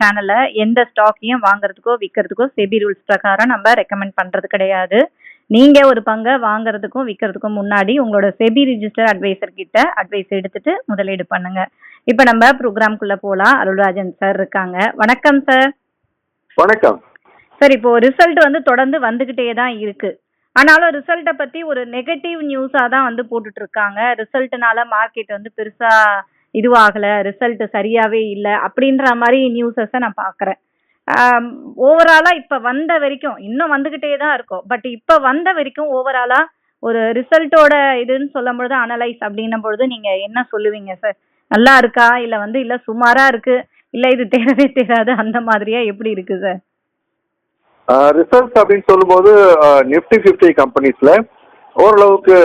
சேனல்ல எந்த ஸ்டாக்கையும் வாங்குறதுக்கோ விற்கிறதுக்கோ SEBI rules பிரகாரம் நம்ம ரெக்கமெண்ட் பண்றது கிடையாது. நீங்க ஒரு பங்கை வாங்குறதுக்கும் விற்கிறதுக்கும் முன்னாடி உங்களோட செபி ரிஜிஸ்டர் அட்வைசர் கிட்ட அட்வைஸ் எடுத்துட்டு முதலீடு பண்ணுங்க. இப்போ நம்ம ப்ரோக்ராம்குள்ள போலாம். அருள்ராஜன் சார் இருக்காங்க. வணக்கம் சார் வணக்கம். சார் இப்போ ரிசல்ட் வந்து தொடர்ந்து வந்துகிட்டே தான் இருக்கு. ஆனாலும் ரிசல்ட்டை பத்தி ஒரு நெகட்டிவ் நியூஸா தான் வந்து போட்டுட்டு இருக்காங்க. ரிசல்ட்னால மார்க்கெட் வந்து பெருசா இதுவாகல ரிசல்ட் சரியாவே இல்லை அப்படின்ற மாதிரி நியூஸஸை நான் பார்க்குறேன் ஓவராலா இப்ப வந்த வரைக்கும் இன்னும் வந்துகிட்டே தான் இருக்கும். பட் இப்ப வந்த வரைக்கும் ஓவராலா ஒரு ரிசல்ட்டோட இதுன்னு சொல்லும் பொழுது அனலைஸ் அப்படின்னும் பொழுது நீங்க என்ன சொல்லுவீங்க சார் நல்லா இருக்கா? இல்ல வந்து இல்ல சுமாரா இருக்கு? இல்ல இது தேரவே தேராது அந்த மாதிரியா எப்படி இருக்கு சார் ரிசல்ட்ஸ் அப்படின்னு சொல்லும்போது நிஃப்டி ஃபிஃப்டி கம்பெனிஸ்ல ஓரளவுக்கு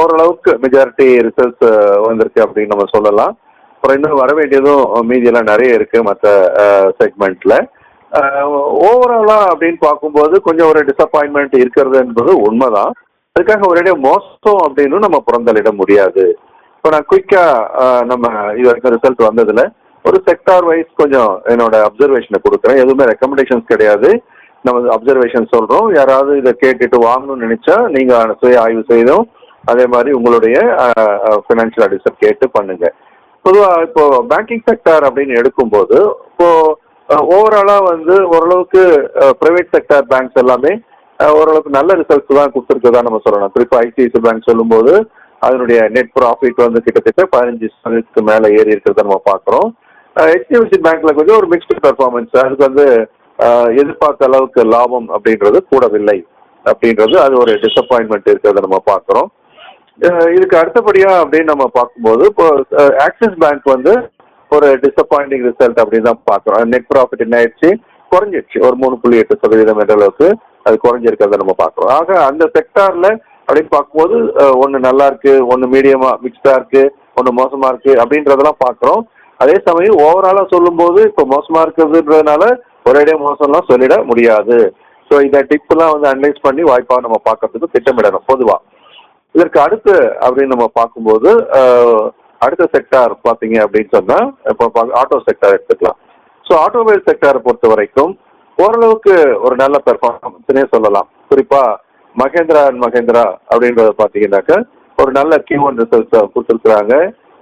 ஓரளவுக்கு மெஜாரிட்டி ரிசல்ட்ஸ் வந்திருக்கு அப்படின்னு நம்ம சொல்லலாம். அப்புறம் இன்னும் வர வேண்டியதும் மீதியெல்லாம் நிறைய இருக்கு மற்ற செக்மெண்ட்ல ஓவராலா அப்படின்னு பார்க்கும்போது கொஞ்சம் ஒரு டிசப்பாயின்மெண்ட் இருக்கிறது என்பது உண்மைதான். அதுக்காக ஒரே மோசம் அப்படின்னு நம்ம புறந்தளிட முடியாது. இப்போ நான் குயிக்கா நம்ம இது வரைக்கும் ரிசல்ட் வந்ததுல ஒரு செக்டார் வைஸ் கொஞ்சம் என்னோட அப்சர்வேஷனை கொடுக்குறேன். எதுவுமே ரெக்கமெண்டேஷன்ஸ் கிடையாது. நம்ம அப்சர்வேஷன் சொல்றோம். யாராவது இதை கேட்டுட்டு வாங்கணும்னு நினைச்சா நீங்க சுய ஆய்வு செய்தும் அதே மாதிரி உங்களுடைய ஃபினான்ஷியல் அட்வைசர் கேட்டு பண்ணுங்க. பொதுவா இப்போ பேங்கிங் செக்டார் அப்படின்னு எடுக்கும்போது இப்போ ஓவராலா வந்து ஓரளவுக்கு பிரைவேட் செக்டார் பேங்க்ஸ் எல்லாமே ஓரளவுக்கு நல்ல ரிசல்ட்ஸ் தான் கொடுத்துருக்கதா நம்ம சொல்லலாம் குறிப்பா ஐசிஐசி பேங்க் சொல்லும்போது அதனுடைய நெட் ப்ராஃபிட் வந்து கிட்டத்தட்ட பதினஞ்சு சதவீதத்துக்கு மேல ஏறி இருக்கிறத நம்ம பார்க்குறோம். ஹெச்டிஎஃப்சி பேங்க்ல கொஞ்சம் ஒரு மிக்ஸ்டு பெர்ஃபார்மன்ஸ் அதுக்கு வந்து எதிர்பார்த்த அளவுக்கு லாபம் அப்படின்றது கூடவில்லை அப்படின்றது அது ஒரு டிசப்பாயின்மெண்ட் இருக்கிறத நம்ம பார்க்குறோம். இதுக்கு அடுத்தபடியா அப்படின்னு நம்ம பார்க்கும்போது இப்போ ஆக்சிஸ் பேங்க் வந்து ஒரு டிசப்பாயிண்டிங் ரிசல்ட் அப்படின்னு தான் பார்க்குறோம். நெட் ப்ராஃபிட் என்ன ஆயிடுச்சு குறைஞ்சிடுச்சு. ஒரு மூணு புள்ளி எட்டு சதவீதம் என்ற அளவுக்கு அது குறைஞ்சிருக்கிறத நம்ம பார்க்குறோம். ஆக அந்த செக்டார்ல அப்படின்னு பார்க்கும்போது ஒன்று நல்லா இருக்கு ஒன்று மீடியமா மிக்ஸ்டா இருக்கு ஒன்று மோசமா இருக்கு அப்படின்றதெல்லாம் பார்க்குறோம். அதே சமயம் ஓவராலாக சொல்லும்போது இப்போ மோசமா இருக்கிறதுன்றதுனால ஒரேடியே மோசம்லாம் சொல்லிட முடியாது. ஸோ இந்த டிப்லாம் வந்து அனலைஸ் பண்ணி வாய்ப்பாக நம்ம பார்க்கறதுக்கு திட்டமிடணும் பொதுவாக இதற்கு அடுத்து அப்படின்னு நம்ம பார்க்கும்போது அடுத்த செக்டார் பார்த்தீங்க அப்படின்னு சொன்னால் இப்போ ஆட்டோ செக்டார் எடுத்துக்கலாம். ஸோ ஆட்டோமொபைல் செக்டாரை பொறுத்த வரைக்கும் ஓரளவுக்கு ஒரு நல்ல பெர்ஃபார்மன்ஸ்னே சொல்லலாம். குறிப்பாக மகேந்திரா அண்ட் மகேந்திரா அப்படின்றத பார்த்தீங்கன்னாக்க ஒரு நல்ல கியூ ஒன் ரிசல்ட்ஸை கொடுத்துருக்குறாங்க.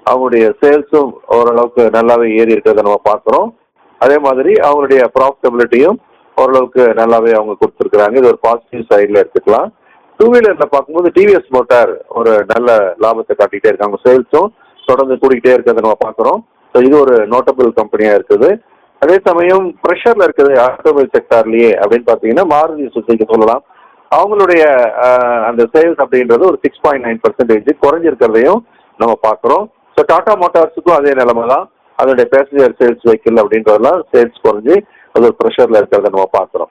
அவங்களுடைய சேல்ஸும் ஓரளவுக்கு நல்லாவே ஏறி இருக்கிறத நம்ம பார்க்குறோம். அதே மாதிரி அவங்களுடைய ப்ராஃபிட்டபிலிட்டியும் ஓரளவுக்கு நல்லாவே அவங்க கொடுத்துருக்குறாங்க. இது ஒரு பாசிட்டிவ் சைடில் எடுத்துக்கலாம். டூ வீலரில் பார்க்கும்போது டிவிஎஸ் மோட்டார் ஒரு நல்ல லாபத்தை காட்டிகிட்டே இருக்காங்க சேல்ஸும் தொடர்ந்து கூடிக்கிட்டே இருக்கிறத நம்ம பார்க்குறோம். ஸோ இது ஒரு நோட்டபிள் கம்பெனியாக இருக்குது. அதே சமயம் ப்ரெஷரில் இருக்குது ஆட்டோமொபைல் செக்டார்லேயே அப்படின்னு பார்த்தீங்கன்னா மாருதி சுசுக்கு சொல்லலாம். அவங்களுடைய அந்த சேல்ஸ் அப்படின்றது ஒரு சிக்ஸ் பாயிண்ட் நைன் பர்சன்டேஜ் குறைஞ்சிருக்கிறதையும் நம்ம பார்க்குறோம். ஸோ டாடா மோட்டார்ஸுக்கும் அதே நிலைமை தான் அதனுடைய பேசஞ்சர் சேல்ஸ் வெஹிக்கிள் அப்படின்றதெல்லாம் சேல்ஸ் குறைஞ்சி அது ஒரு ப்ரெஷரில் இருக்கிறத நம்ம பார்க்குறோம்.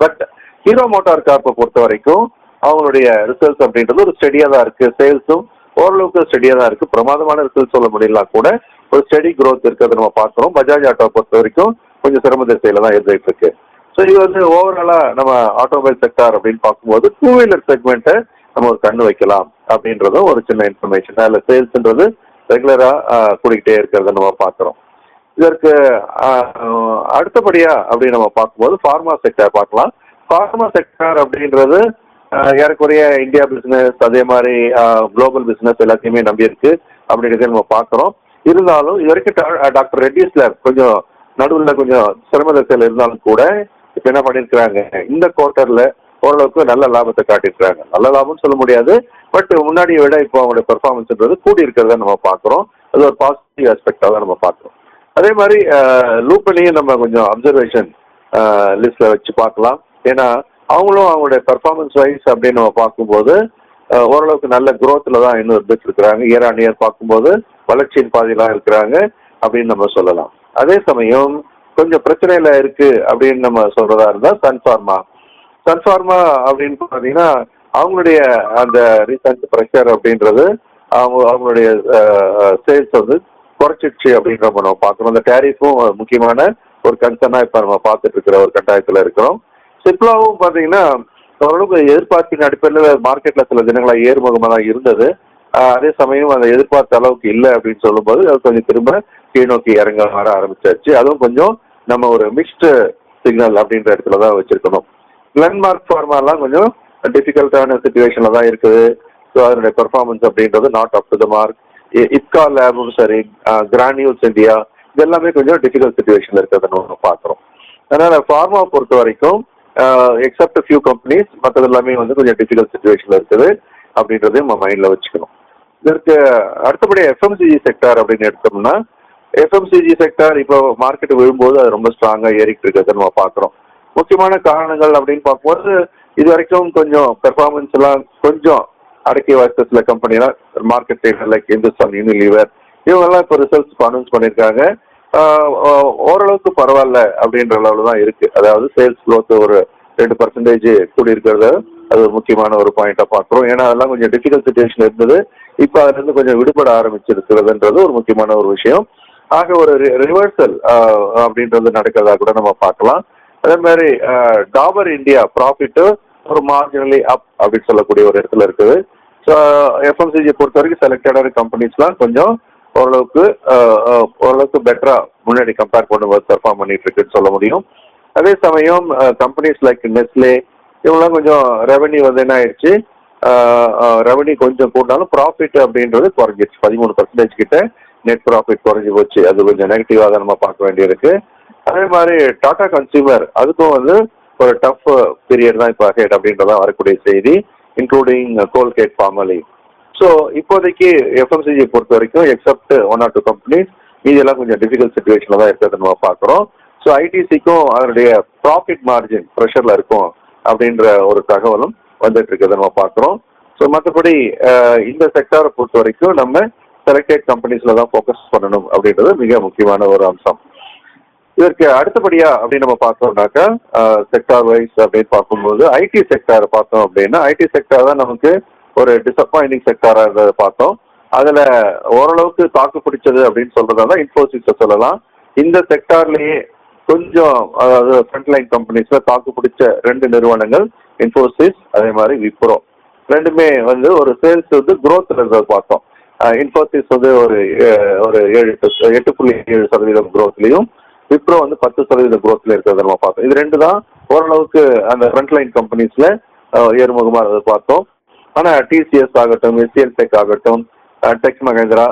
பட் ஹீரோ மோட்டார் கார்ப்பை பொறுத்த வரைக்கும் அவங்களுடைய ரிசல்ட்ஸ் அப்படின்றது ஒரு ஸ்டெடியாக தான் இருக்கு. சேல்ஸும் ஓரளவுக்கு ஸ்டெடியாக தான் இருக்கு. பிரமாதமான ரிசல்ட் சொல்ல முடியலாம் கூட ஒரு ஸ்டெடி க்ரோத் இருக்கிறத நம்ம பார்க்குறோம். பஜாஜ் ஆட்டோ பொறுத்த வரைக்கும் கொஞ்சம் சிரம திசையில் தான் இருந்துகிட்டு இருக்கு. ஸோ இது வந்து ஓவராலா நம்ம ஆட்டோமொபைல் செக்டார் அப்படின்னு பார்க்கும்போது டூ வீலர் செக்மெண்ட்டை நம்ம ஒரு கண்ணு வைக்கலாம் அப்படின்றதும் ஒரு சின்ன இன்ஃபர்மேஷன் அதில் சேல்ஸ்ன்றது ரெகுலராக கூடிக்கிட்டே இருக்கிறத நம்ம பார்க்குறோம் இதற்கு அடுத்தபடியாக அடுத்தபடியா அப்படின்னு நம்ம பார்க்கும்போது ஃபார்மா செக்டார் பார்க்கலாம். ஃபார்மா செக்டார் அப்படின்றது ஏறக்குறைய இந்தியா பிசினஸ் அதே மாதிரி குளோபல் பிசினஸ் எல்லாத்தையுமே நம்பி அப்படிங்கிறத அப்படின்றத நம்ம பார்க்குறோம். இருந்தாலும் இது வரைக்கும் டாக்டர் ரெட்டிஸ்ல கொஞ்சம் நடுவில் கொஞ்சம் சிரம இருந்தாலும் கூட இப்போ என்ன பண்ணியிருக்கிறாங்க இந்த குவார்ட்டரில் ஓரளவுக்கு நல்ல லாபத்தை காட்டியிருக்கிறாங்க. நல்ல லாபம்னு சொல்ல முடியாது. பட் முன்னாடியை விட இப்போ அவங்களுடைய பெர்ஃபார்மன்ஸ்ன்றது கூடி இருக்கிறத நம்ம பார்க்குறோம். அது ஒரு பாசிட்டிவ் ஆஸ்பெக்டாக தான் நம்ம பார்க்குறோம். அதே மாதிரி லூப்பனையும் நம்ம கொஞ்சம் அப்சர்வேஷன் லிஸ்ட்ல வச்சு பார்க்கலாம். ஏன்னா அவங்களும் அவங்களுடைய பெர்ஃபார்மன்ஸ் வைஸ் அப்படின்னு நம்ம பார்க்கும்போது ஓரளவுக்கு நல்ல குரோத்தில் தான் இன்னும் இருந்துட்டு இருக்கிறாங்க இயர் ஆன் இயர் பார்க்கும்போது வளர்ச்சியின் பாதையெல்லாம் இருக்கிறாங்க அப்படின்னு நம்ம சொல்லலாம். அதே சமயம் கொஞ்சம் பிரச்சனையில இருக்கு அப்படின்னு நம்ம சொல்றதா இருந்தால் சன்ஃபார்மா சன்ஃபார்மா அப்படின்னு பார்த்தீங்கன்னா அவங்களுடைய அந்த ரீசன்ட் ப்ரெஷர் அப்படின்றது அவங்க அவங்களுடைய சேல்ஸ் வந்து குறைச்சிடுச்சு அப்படின்ற நம்ம பார்க்கணும். அந்த டேரிஃபும் முக்கியமான ஒரு கன்சர்னா இப்போ நம்ம பார்த்துட்டு இருக்கிற ஒரு கட்டாயத்தில் இருக்கிறோம். சிப்லாவும் பார்த்தீங்கன்னா ஓரளவுக்கு எதிர்பார்ப்பின் அடிப்படையில் மார்க்கெட்டில் சில தினங்களாக ஏறுமுகமாக தான் இருந்தது. அதே சமயம் அந்த எதிர்பார்த்த அளவுக்கு இல்லை அப்படின்னு சொல்லும்போது அது கொஞ்சம் திரும்ப கீழ் நோக்கி இறங்க வர ஆரம்பிச்சாச்சு. அதுவும் கொஞ்சம் நம்ம ஒரு மிக்ஸ்டு சிக்னல் அப்படின்ற இடத்துல தான் வச்சிருக்கணும். லேண்ட்மார்க் ஃபார்மாலாம் கொஞ்சம் டிஃபிகல்ட்டான சுச்சுவேஷனில் தான் இருக்குது. ஸோ அதனுடைய பெர்ஃபார்மன்ஸ் அப்படின்றது not up to the mark Ipca லேபும் சரி கிரானியூல்ஸ் இந்தியா இது எல்லாமே கொஞ்சம் டிஃபிகல்ட் சுச்சுவேஷனில் இருக்கிறத நம்ம பார்க்குறோம். அதனால ஃபார்மா பொறுத்த வரைக்கும் எக்ஸப்ட் ஃபியூ கம்பெனிஸ் மற்றது எல்லாமே வந்து கொஞ்சம் டிஃபிகல்ட் சுச்சுவேஷனில் இருக்குது அப்படின்றதையும் நம்ம மைண்டில் வச்சுக்கணும். இதற்கு அடுத்தபடி எஃப்எம்சிஜி செக்டார் அப்படின்னு எடுத்தோம்னா எஃப்எம்சிஜி செக்டார் இப்போ மார்க்கெட் விழும்போது அது ரொம்ப ஸ்ட்ராங்காக ஏறிக்கிட்டு இருக்கிறத நம்ம பார்க்குறோம். முக்கியமான காரணங்கள் அப்படின்னு பார்க்கும்போது இது வரைக்கும் கொஞ்சம் பெர்ஃபார்மன்ஸ் எல்லாம் கொஞ்சம் அடக்கி வச்ச சில கம்பெனிலாம் market leader like Hindustan Unilever இவங்கெல்லாம் இப்போ ரிசல்ட்ஸ் அனௌன்ஸ் பண்ணியிருக்காங்க. ஓரளவுக்கு பரவாயில்ல அப்படின்ற அளவில் தான் இருக்கு. அதாவது சேல்ஸ் க்ரோத் ஒரு ரெண்டு பர்சன்டேஜ் கூடி இருக்கிறது அது ஒரு முக்கியமான ஒரு பாயிண்டா பார்க்குறோம். ஏன்னா அதெல்லாம் கொஞ்சம் டிஃபிகல்ட் சுச்சுவேஷன் இருந்தது. இப்போ அதுலேருந்து கொஞ்சம் விடுபட ஆரம்பிச்சிருக்கிறதுன்றது ஒரு முக்கியமான ஒரு விஷயம். ஆக ஒரு ரிவர்சல் அப்படின்றது நடக்கிறதா கூட நம்ம பார்க்கலாம். அதே மாதிரி டாபர் இந்தியா ப்ராஃபிட் ஒரு மார்ஜினலி அப் அப்படின்னு சொல்லக்கூடிய ஒரு இடத்துல இருக்குது. ஸோ எஃப்எம்சிஜி பொறுத்த வரைக்கும் செலக்டடான கம்பெனிஸ்லாம் கொஞ்சம் ஓரளவுக்கு ஓரளவுக்கு பெட்டரா முன்னாடி கம்பேர் பண்ணும்போது பெர்ஃபார்ம் பண்ணிட்டு இருக்குன்னு சொல்ல முடியும். அதே சமயம் கம்பெனிஸ் லைக் நெஸ்லே இவங்கெல்லாம் கொஞ்சம் ரெவன்யூ வந்து என்ன ஆயிடுச்சு? ரெவன்யூ கொஞ்சம் கூட்டினாலும் ப்ராஃபிட் அப்படின்றது குறைஞ்சிருச்சு. பதிமூணு பர்சன்டேஜ் கிட்ட நெட் ப்ராஃபிட் குறைஞ்சி போச்சு. அது கொஞ்சம் நெகட்டிவாக தான் நம்ம பார்க்க வேண்டியிருக்கு. அதே மாதிரி டாடா கன்சியூமர் அதுக்கும் வந்து ஒரு டஃப் பீரியட் தான் இப்போ ஹெட் அப்படின்றதான் வரக்கூடிய செய்தி இன்க்ளூடிங் கோல்கேட் ஃபார்மலி ஸோ இப்போதைக்கு எஃப்எம்சிஜி பொறுத்த வரைக்கும் except one or two companies இதெல்லாம் கொஞ்சம் டிஃபிகல்ட் சுச்சுவேஷனில் தான் இருக்கிறத நம்ம பார்க்குறோம். ஸோ ஐடிசிக்கும் அதனுடைய ப்ராஃபிட் மார்ஜின் ப்ரெஷரில் இருக்கும் அப்படின்ற ஒரு தகவலும் வந்துட்டு இருக்கிறத நம்ம பார்க்குறோம். ஸோ மற்றபடி இந்த செக்டாரை பொறுத்த வரைக்கும் நம்ம செலக்டட் கம்பெனிஸில் தான் ஃபோக்கஸ் பண்ணணும் அப்படின்றது மிக முக்கியமான ஒரு அம்சம். இதற்கு அடுத்தபடியா அப்படின்னு நம்ம பார்த்தோம்னாக்கா செக்டார் வைஸ் அப்படின்னு பார்க்கும்போது ஐடி செக்டார் பார்த்தோம் அப்படின்னா ஐடி செக்டார் தான் நமக்கு ஒரு டிசப்பாயிண்டிங் செக்டாரா இருந்ததை பார்த்தோம். அதுல ஓரளவுக்கு தாக்கு பிடிச்சது அப்படின்னு சொல்றதா இன்ஃபோசிஸை சொல்லலாம். இந்த செக்டார்லயே கொஞ்சம் அதாவது ஃப்ரண்ட்லைன் கம்பெனிஸ்ல தாக்கு பிடிச்ச ரெண்டு நிறுவனங்கள் இன்ஃபோசிஸ் அதே மாதிரி விப்ரோ ரெண்டுமே வந்து ஒரு சேல்ஸ் வந்து குரோத் இருந்ததை பார்த்தோம். இன்ஃபோசிஸ் வந்து ஒரு ஒரு ஏழு எட்டு புள்ளி ஏழு சதவீதம் growthலயும் விப்ரோ வந்து பத்து சதவீத குரோத்ல இருக்கிறத நம்ம பார்த்தோம். இது ரெண்டு தான் ஓரளவுக்கு அந்த ஃப்ரண்ட்லைன் கம்பெனிஸ்ல ஏறுமுகமா இருந்ததை பார்த்தோம். ஆனா டிசிஎஸ் ஆகட்டும் எஸ்சிஎல் டெக் ஆகட்டும் tech Mahindra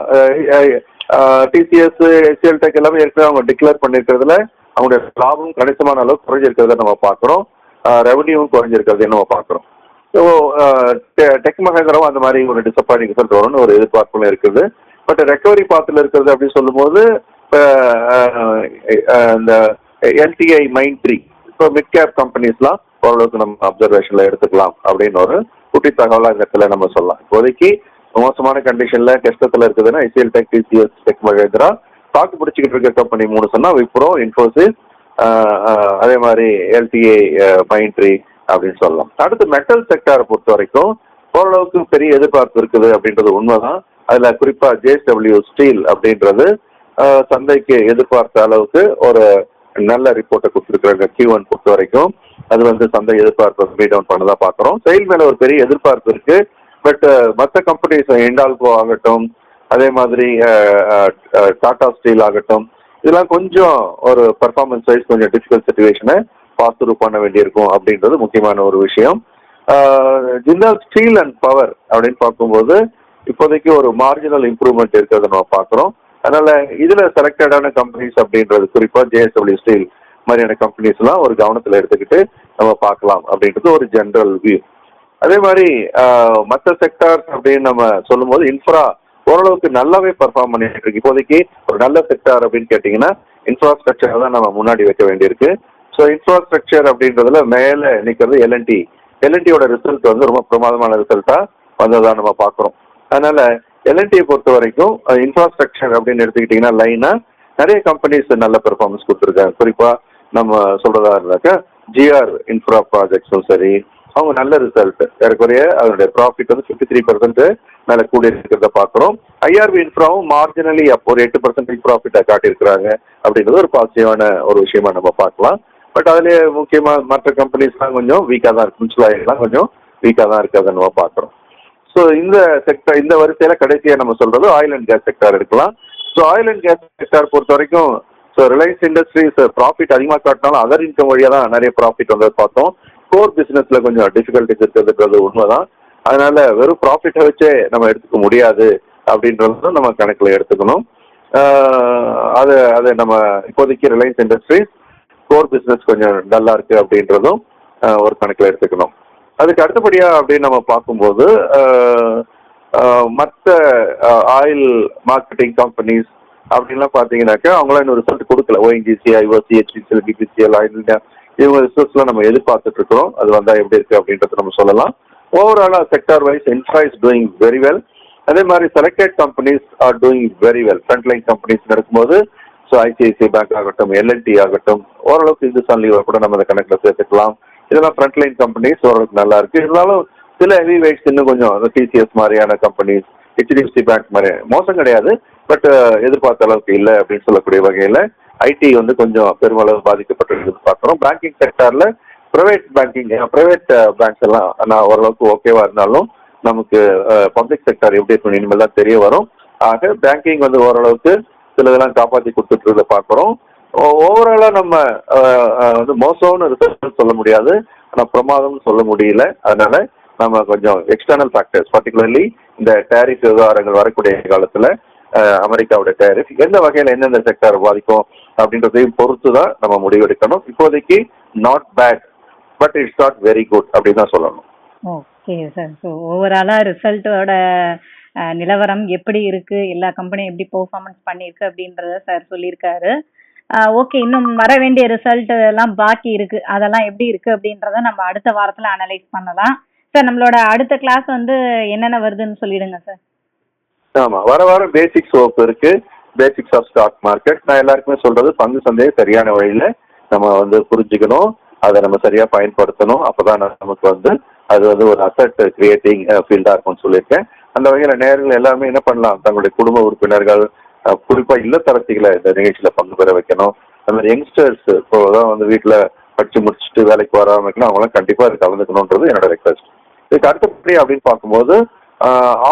TCS HCL tech எல்லாமே ஏற்கனவே அவங்க டிக்ளேர் பண்ணிருக்கிறதுல அவங்களுடைய லாபம் கணிசமான அளவு குறைஞ்சிருக்கிறத நம்ம பார்க்குறோம். ரெவன்யூவும் குறைஞ்சிருக்கிறத நம்ம பார்க்குறோம். ஸோ டெக் மகேந்திராவும் அந்த மாதிரி ஒரு டிசப்பாயிண்டிங் ரிசல்ட் வரும்னு ஒரு எதிர்பார்ப்புல இருக்குது. பட் ரெக்கவரி பாத்தில் இருக்கிறது அப்படின்னு சொல்லும்போது இந்த எல்டிஐ மைண்ட் த்ரீ இப்போ மிட் கேப் கம்பெனிஸ்லாம் ஓரளவுக்கு நம்ம அப்சர்வேஷன்ல எடுத்துக்கலாம் அப்படின்னு ஒரு குட்டி தகவலாக இந்த இடத்துல நம்ம சொல்லலாம். இப்போதைக்கு மோசமான கண்டிஷன்ல கஷ்டத்துல இருக்குதுன்னா HCL tech TCS tech Mahindra தாக்கு பிடிச்சிக்கிட்டு இருக்க கம்பெனி மூணு சொன்னா விப்ரோ இன்ஃபோசிஸ் அதே மாதிரி எல்டிஏ மைண்ட்ரி அப்படின்னு சொல்லலாம். அடுத்து மெட்டல் செக்டாரை பொறுத்த வரைக்கும் ஓரளவுக்கு பெரிய எதிர்பார்ப்பு இருக்குது அப்படின்றது உண்மைதான். அதுல குறிப்பா ஜேஎஸ்டபிள்யூ ஸ்டீல் அப்படின்றது சந்தைக்கு எதிர்பார்த்த அளவுக்கு ஒரு நல்ல ரிப்போர்ட்டை கொடுத்துருக்குறாங்க கியூ ஒன் பொறுத்த வரைக்கும். அது வந்து சந்தை எதிர்பார்ப்பு பீட் டவுன் பண்ணதா பார்க்குறோம். செயல் மேலே ஒரு பெரிய எதிர்பார்ப்பு இருக்கு. பட் மற்ற கம்பெனிஸ் இண்டால்கோ ஆகட்டும் அதே மாதிரி டாடா ஸ்டீல் ஆகட்டும் இதெல்லாம் கொஞ்சம் ஒரு பர்ஃபார்மன்ஸ் வைஸ் கொஞ்சம் டிஃபிகல்ட் சுச்சுவேஷனை பாஸ் த்ரூ பண்ண வேண்டியிருக்கும் அப்படின்றது முக்கியமான ஒரு விஷயம். ஜிந்தால் ஸ்டீல் அண்ட் பவர் அப்படின்னு பார்க்கும்போது இப்போதைக்கு ஒரு மார்ஜினல் இம்ப்ரூவ்மெண்ட் இருக்கிறத நம்ம பார்க்குறோம். அதனால இதுல செலக்டடான கம்பெனிஸ் அப்படின்றது குறிப்பா ஜேஎஸ்டபிள்யூ ஸ்டீல் மாதிரியான கம்பெனிஸ்லாம் ஒரு கவனத்தில் எடுத்துக்கிட்டு நம்ம பார்க்கலாம் அப்படின்றது ஒரு ஜென்ரல் வியூ அதே மாதிரி மற்ற செக்டார்ஸ் அப்படின்னு நம்ம சொல்லும்போது இன்ஃப்ரா ஓரளவுக்கு நல்லாவே பர்ஃபார்ம் பண்ணிட்டு இருக்கு. இப்போதைக்கு ஒரு நல்ல செக்டார் அப்படின்னு கேட்டீங்கன்னா இன்ஃப்ராஸ்ட்ரக்சர் தான் நம்ம முன்னாடி வைக்க வேண்டியிருக்கு. ஸோ இன்ஃப்ராஸ்ட்ரக்சர் அப்படின்றதுல மேலே நிற்கிறது எல்என்டி எல்என்டியோட ரிசல்ட் வந்து ரொம்ப பிரமாதமான ரிசல்ட்டா வந்ததா நம்ம பார்க்குறோம். அதனால எல்என்டியை பொறுத்த வரைக்கும் இன்ஃப்ராஸ்ட்ரக்சர் அப்படின்னு எடுத்துக்கிட்டிங்கன்னா லைனா நிறைய கம்பெனிஸ் நல்ல பெர்ஃபார்மன்ஸ் கொடுத்துருக்காங்க. குறிப்பாக நம்ம சொல்றதா இருந்தாக்கா ஜிஆர் இன்ஃப்ரா ப்ராஜெக்ட்ஸும் சரி அவங்க நல்ல ரிசல்ட் ஏறக்குறைய அதனுடைய ப்ராஃபிட் வந்து ஃபிஃப்டி த்ரீ பர்சன்ட் மேலே கூடி இருக்கிறத பார்க்குறோம் ஐஆர்பி இன்ஃப்ராவும் மார்ஜினலி அப்போ ஒரு எட்டு பர்சன்டேஜ் ப்ராஃபிட்டை காட்டியிருக்கிறாங்க அப்படின்றது ஒரு பாசிட்டிவான ஒரு விஷயமா நம்ம பார்க்கலாம். பட் அதுலேயே முக்கியமாக மற்ற கம்பெனிஸ்லாம் கொஞ்சம் வீக்காக தான் இருக்கு. முன்சிலாயெல்லாம் கொஞ்சம் வீக்காக தான் இருக்குது நம்ம பார்க்குறோம். ஸோ இந்த செக்டர் இந்த வரிசையில் கடைசியாக நம்ம சொல்றது ஆயில் அண்ட் கேஸ் செக்டார் எடுக்கலாம். So oil and gas sector பொறுத்த வரைக்கும் ஸோ ரிலையன்ஸ் இண்டஸ்ட்ரீஸ் ப்ராஃபிட் அதிகமாக காட்டினாலும் அதர் இன்கம் வழியாக தான் நிறைய ப்ராஃபிட் வந்தது பார்த்தோம். கோர் பிஸ்னஸ்ல கொஞ்சம் டிஃபிகல்ட்டிஸ் இருக்கிறதுன்றது உண்மைதான். அதனால வெறும் ப்ராஃபிட்டை வச்சே நம்ம எடுத்துக்க முடியாது அப்படின்றதும் நம்ம கணக்கில் எடுத்துக்கணும். அது அது நம்ம இப்போதைக்கு ரிலையன்ஸ் இண்டஸ்ட்ரீஸ் கோர் பிஸ்னஸ் கொஞ்சம் டல்லாக இருக்குது அப்படின்றதும் ஒரு கணக்கில் எடுத்துக்கணும். அதுக்கு அடுத்தபடியா அப்படின்னு நம்ம பார்க்கும்போது மற்ற ஆயில் மார்க்கெட்டிங் கம்பெனிஸ் அப்படின்லாம் பார்த்தீங்கன்னாக்கா அவங்களாம் இன்னும் ரிசல்ட் கொடுக்கல. ONGC IOC HPCL BPCL oil India இவங்க ரிசல்ட்ஸ்லாம் நம்ம எதிர்பார்த்துட்டு இருக்கிறோம். அது வந்தால் எப்படி இருக்கு அப்படின்றத நம்ம சொல்லலாம். ஓவராலாக sector wise infra is doing very well அதே மாதிரி selected companies are doing very well frontline companies நடக்கும்போது ஸோ ஐசிஐசிஐ பேங்க் ஆகட்டும் எல்என்டி ஆகட்டும் ஓரளவுக்கு இந்துஸ்தான் லீவர் கூட நம்ம அந்த கணக்கில் சேர்த்துக்கலாம். இதெல்லாம் ஃப்ரண்ட் லைன் கம்பெனிஸ் ஓரளவுக்கு நல்லா இருக்கு. இருந்தாலும் சில ஹெவி வெயிட்ஸ் இன்னும் கொஞ்சம் டிசிஎஸ் மாதிரியான கம்பெனிஸ் ஹெச்டிஎஃப்சி பேங்க் மாதிரி மோசம் கிடையாது. பட் எதிர்பார்த்த அளவுக்கு இல்லை அப்படின்னு சொல்லக்கூடிய வகையில் ஐடி வந்து கொஞ்சம் பெருமளவு பாதிக்கப்பட்டிருக்கிறது பார்க்குறோம். பேங்கிங் செக்டாரில் ப்ரைவேட் பேங்கிங் ப்ரைவேட் பேங்க்ஸ் எல்லாம் நான் ஓரளவுக்கு ஓகேவா இருந்தாலும் நமக்கு பப்ளிக் செக்டார் எப்படி இருக்கணும் இனிமேல் தான் தெரிய வரும். ஆக பேங்கிங் வந்து ஓரளவுக்கு சிலதெல்லாம் காப்பாற்றி கொடுத்துட்டு பார்க்குறோம். ஓவராலாக நம்ம வந்து மோசம்னு ரிசல்ட் சொல்ல முடியாது. ஆனால் பிரமாதம்னு சொல்ல முடியல. அதனால நம்ம கொஞ்சம் எக்ஸ்டர்னல் ஃபேக்டர்ஸ் பர்டிகுலர்லி இந்த டேரிஃப் விவகாரங்கள் வரக்கூடிய காலத்தில் அமெரிக்காவோட டேரிஃப் எந்த வகையில் எந்தெந்த செக்டார் பாதிக்கும் அப்படின்றதையும் பொறுத்து தான் நம்ம முடிவெடுக்கணும். இப்போதைக்கு not bad but it's not very good அப்படின்னு தான் சொல்லணும். ஓகே சார் ஸோ ஓவராலாக ரிசல்ட்டோட நிலவரம் எப்படி இருக்கு? எல்லா கம்பெனியும் எப்படி பெர்ஃபார்மன்ஸ் பண்ணியிருக்கு அப்படின்றத சார் சொல்லியிருக்காரு. ஓகே இன்னும் வர வேண்டிய ரிசல்ட் எல்லாம் பாக்கி இருக்கு. அதெல்லாம் எப்படி இருக்கு அப்படின்றத நம்ம அடுத்த வாரத்தில் அனலைஸ் பண்ணலாம். சார் நம்மளோட அடுத்த கிளாஸ் வந்து என்னென்ன வருதுன்னு சொல்லிடுங்க சார் ஆமா வர வாரம் பேசிக்ஸ் வகுப்பு இருக்கு. பேசிக்ஸ் ஆஃப் ஸ்டாக் மார்க்கெட் நான் எல்லாருக்குமே சொல்றது பங்கு சந்தையை சரியான வழியில நம்ம வந்து புரிஞ்சுக்கணும். அதை நம்ம சரியா பயன்படுத்தணும். அப்பதான் நமக்கு வந்து அது வந்து ஒரு அசட் கிரியேட்டிங் ஃபீல்டா இருக்கும்னு சொல்லியிருக்கேன். அந்த வகையில நேர்கள் எல்லாருமே என்ன பண்ணலாம்? தங்களுடைய குடும்ப உறுப்பினர்கள் குறிப்பா இல்லத்தரசிகளை இந்த நிகழ்ச்சியில பங்கு பெற வைக்கணும். அந்த மாதிரி யங்ஸ்டர்ஸ் இப்போ தான் வந்து வீட்டுல படிச்சு முடிச்சுட்டு வேலைக்கு வராம இருக்கணும் அவங்களாம் கண்டிப்பா இது கலந்துக்கணுன்றது என்னோட ரெக்வஸ்ட் இதுக்கு அடுத்தபடி அப்படின்னு பார்க்கும்போது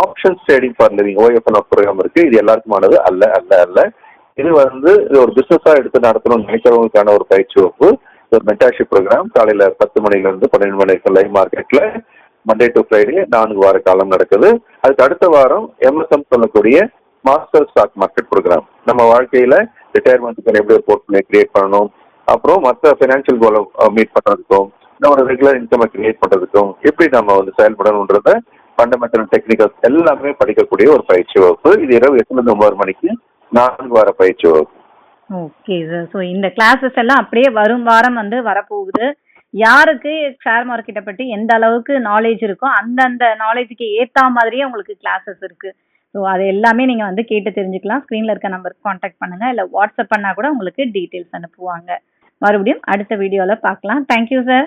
options trading for living OFN program இருக்கு. இது எல்லாருக்குமானது அல்ல அல்ல அல்ல. இது வந்து இது ஒரு பிசினஸா எடுத்து நடத்தணும்னு நினைக்கிறவங்களுக்கான ஒரு பயிற்சி வகுப்பு. ஒரு மென்டார்ஷிப் ப்ரோக்ராம் காலையில பத்து மணில இருந்து பன்னெண்டு மணி வரைக்கும் லைவ் மார்க்கெட்ல மண்டே டு ஃப்ரைடே நான்கு வார காலம் நடக்குது. அதுக்கு அடுத்த வாரம் எம்எஸ்எம் சொல்லக்கூடிய மாஸ்டர் ஸ்டாக் மார்க்கெட் ப்ரோக்ராம் நம்ம வாழ்க்கையில ரிட்டையர்மெண்ட்டுக்கு எப்படி ஒரு போர்ட்ஃபோலியோ கிரியேட் பண்ணணும். அப்புறம் மற்ற ஃபினான்ஷியல் கோலை மீட் பண்றதுக்கும் ஒரு ரெகுலர் இன்கம் கிரியேட் பண்றதுக்கும் எப்படி நம்ம வந்து செயல்படணுன்றத ஃபண்டமெண்டல் டெக்னிக்கல்ஸ் எல்லாமே படிக்கக்கூடிய ஒரு பயிற்சி வகுப்பு. இது இரவு எட்டுலேருந்து ஒன்பது மணிக்கு நான்கு வார பயிற்சி வகுப்பு. ஓகே சார் ஸோ இந்த கிளாஸஸ் எல்லாம் அப்படியே வரும் வாரம் வந்து வரப்போகுது. யாருக்கு ஷேர் மார்க்கெட்டை பற்றி எந்த அளவுக்கு நாலேஜ் இருக்கோ அந்தந்த நாலேஜுக்கு ஏற்ற மாதிரியே உங்களுக்கு கிளாஸஸ் இருக்கு. ஸோ அது எல்லாமே நீங்கள் வந்து கேட்டு தெரிஞ்சுக்கலாம். ஸ்க்ரீனில் இருக்க நம்பருக்கு காண்டாக்ட் பண்ணுங்கள் இல்லை வாட்ஸ்அப் பண்ணால் கூட உங்களுக்கு டீட்டெயில்ஸ் அனுப்புவாங்க. மறுபடியும் அடுத்த வீடியோவில் பார்க்கலாம். Thank you sir